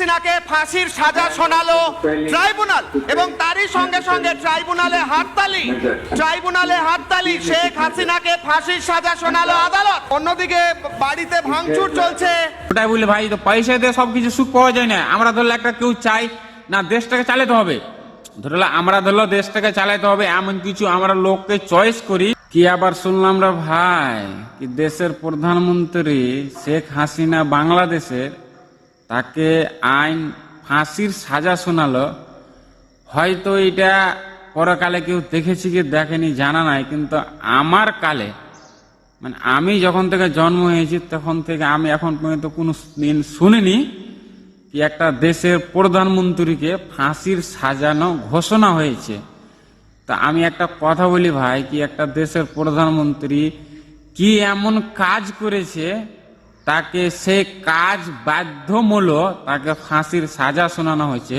হাসিনাকে ফাঁসির সাজা শোনালো ট্রাইব্যুনাল এবং তারই সঙ্গে সঙ্গে ট্রাইব্যুনালে হাততালি। ট্রাইব্যুনালে হাততালি, শেখ হাসিনাকে ফাঁসির সাজা শোনালো আদালত। অন্যদিকে বাড়িতে ভাঙচুর চলছে। ওটাই বলি ভাই, তো পয়সা দিয়ে সবকিছু সুখ পাওয়া যায় না। আমরা ধরলে একটা কেউ চাই, না দেশটাকে চালাতে হবে। ধরলে আমরা ধরলো দেশটাকে চালাতে হবে, এমন কিছু আমরা লোককে চয়েস করি। কি আবার শুনলাম রে ভাই, কি দেশের প্রধানমন্ত্রী শেখ হাসিনা বাংলাদেশের তাকে আইন ফাঁসির সাজা শোনালো। হয়তো এটা পরকালে কেউ দেখেছি কি দেখেনি, জানা নাই, কিন্তু আমার কালে মানে আমি যখন থেকে জন্ম হয়েছি, তখন থেকে আমি এখন পর্যন্ত কোনো দিন শুনিনি কি একটা দেশের প্রধানমন্ত্রীকে ফাঁসির সাজানো ঘোষণা হয়েছে। তা আমি একটা কথা বলি ভাই, কি একটা দেশের প্রধানমন্ত্রী কি এমন কাজ করেছে তাকে সে কাজ বাধ্যমূলক তাকে ফাঁসির সাজা শোনানো হয়েছে।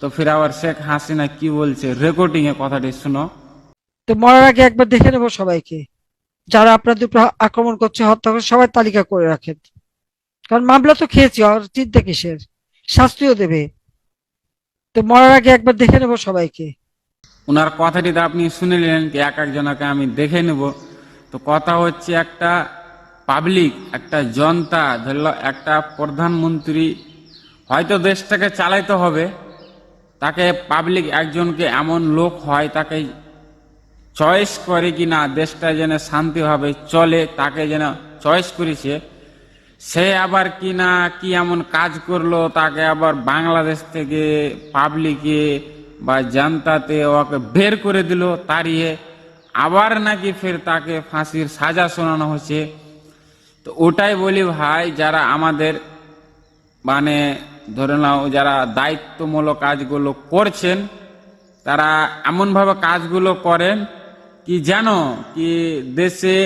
তো ফির আবার শেখ হাসিনা কি বলছে? রেকর্ডিং এ কথাটি শুনো। তো মরার আগে একবার দেখে নেব সবাইকে। যারা আপনাদের উপর আক্রমণ করছে হত্যা করছে সবাই তালিকা করে রাখেন। কারণ মামলা তো খেয়েছি আর চিন্তা কিসের? শাস্তিও দেবে। তো মরার আগে একবার দেখে নেব সবাইকে। ওনার কথাটি তো আপনি শুনে নিলেন এক একজনকে আমি দেখে নেব। তো কথা হচ্ছে একটা পাবলিক একটা জনতা ধরল একটা প্রধানমন্ত্রী, হয়তো দেশটাকে চালাইতে হবে। তাকে পাবলিক একজনকে এমন লোক হয়, তাকে চয়েস করে কি না, দেশটা যেন শান্তিভাবে চলে, তাকে যেন চয়েস করেছে। সে আবার কি না, কি এমন কাজ করল, তাকে আবার বাংলাদেশ থেকে পাবলিকে বা জানতাতে ওকে বের করে দিল, তাড়িয়ে আবার নাকি ফের তাকে ফাঁসির সাজা শোনানো হচ্ছে। তো ওটাই বলি ভাই, যারা আমাদের মানে ধরে নাও যারা দায়িত্বমূলক কাজগুলো করছেন, তারা এমনভাবে কাজগুলো করেন কি যেন, কি দেশে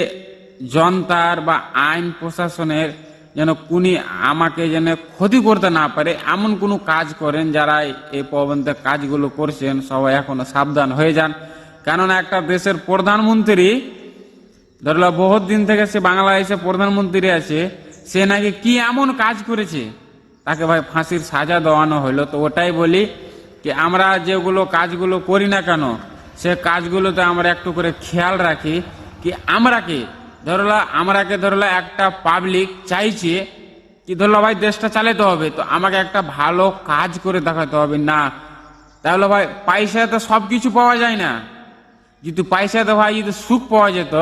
জনতার বা আইন প্রশাসনের যেন কুনি আমাকে যেন ক্ষতি করতে না পারে, এমন কোনো কাজ করেন যারা এই প্রবন্ধে কাজগুলো করছেন, সবাই এখনও সাবধান হয়ে যান। কেননা একটা দেশের প্রধানমন্ত্রী ধরলো, বহুত দিন থেকে সে বাংলাদেশে প্রধানমন্ত্রী আছে, সে নাকি কি এমন কাজ করেছে? তাকে ভাই ফাঁসির সাজা দেওয়ানো হলো। তো ওটাই বলি কি, আমরা যেগুলো কাজগুলো করি না কেন, সে কাজগুলোতে আমরা একটু করে খেয়াল রাখি কি আমরাকে ধরলো আমরাকে ধরলো একটা পাবলিক চাইছে কি, ধরলো, ভাই, দেশটা চালাতে হবে, তো আমাকে একটা ভালো কাজ করে দেখাতে হবে। না, তাহলে ভাই, পয়সা তো সব কিছু পাওয়া যায় না। যদি পয়সাতে ভাই, যদি সুখ পাওয়া যেত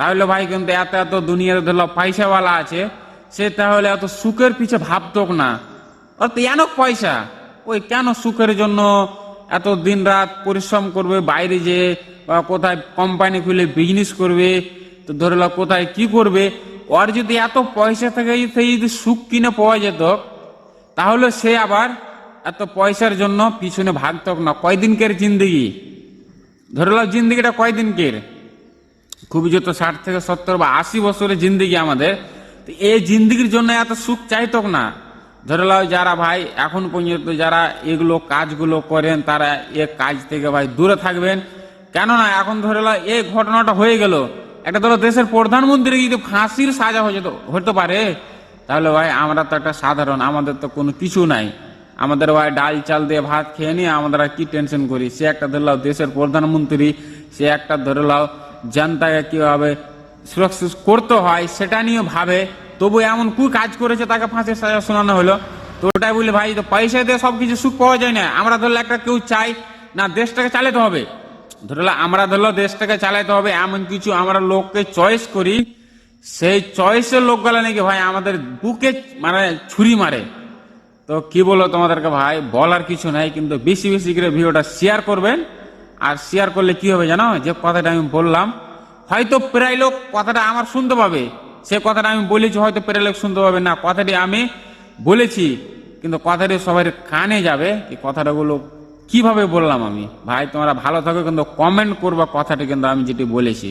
তাহলে ভাই কিন্তু এত এত দুনিয়াতে ধরলো পয়সাওয়ালা আছে, সে তাহলে এত সুখের পিছে ভাবতক না। অত পয়সা। ওই কেন সুখের জন্য এত দিন রাত পরিশ্রম করবে, বাইরে যে বা কোথায় কোম্পানি খুলে বিজনেস করবে, তো ধরে লাও কোথায় কি করবে? ওর যদি এত পয়সা থেকে যদি সুখ কিনে পাওয়া যেত, তাহলে সে আবার এত পয়সার জন্য পিছনে ভাগতক না। কয়দিনকের জিন্দগি? ধরে লাও জিন্দগিটা কয়দিনকের? খুবই যত ষাট থেকে সত্তর বা আশি বছরের জিন্দগি আমাদের। তো এই জিন্দগির জন্য এত সুখ চাইতক না। ধরে লাও যারা ভাই, এখন পর্যন্ত যারা এগুলো কাজগুলো করেন, তারা এ কাজ থেকে ভাই দূরে থাকবেন। কেননা এখন ধরে লাও এই ঘটনাটা হয়ে গেল। একটা ধরো দেশের প্রধানমন্ত্রী যদি ফাঁসির সাজা হয়ে যেত হতে পারে। তাহলে ভাই আমরা তো একটা সাধারণ, আমাদের তো কোনো কিছু নাই। আমাদের ভাই ডাল চাল দিয়ে ভাত খেয়ে নিয়ে আমরা কি টেনশন করি? সে একটা ধরে লাও দেশের প্রধানমন্ত্রী, সে একটা ধরে লাও জনতাকে কীভাবে সুরক্ষিত করতে হয় সেটা নিয়ে ভাবে তবু এমন কু কাজ করেছে তাকে ফাঁসির সাজা শোনানো হলো তো ওটাই বলি ভাই তো পয়সা দিয়ে সবকিছু সুখ পাওয়া যায় না আমরা ধরলে একটা কেউ চাই না দেশটাকে চালাতে হবে ধরলে আমরা ধরলো দেশটাকে চালাতে হবে এমন কিছু আমরা লোককে চয়েস করি সেই চয়েসের লোকগুলা নাকি, ভাই, আমাদের বুকে মানে ছুরি মারে। তো কি বলো তোমাদেরকে ভাই? বলার কিছু নাই, কিন্তু বেশি বেশি করে ভিডিওটা শেয়ার করবেন। আর শেয়ার করলে কি হবে জানো? যে কথাটা আমি বললাম, হয়তো প্রায় লোক কথাটা আমার শুনতে পাবে। সে কথাটা আমি বলেছি, হয়তো প্রায় লোক শুনতে পাবে না। কথাটি আমি বলেছি, কিন্তু কথাটি সবার কানে যাবে এই কথাটাগুলো কীভাবে বললাম আমি। ভাই, তোমরা ভালো থাকো, কিন্তু কমেন্ট করবা কথাটি কিন্তু আমি যেটি বলেছি।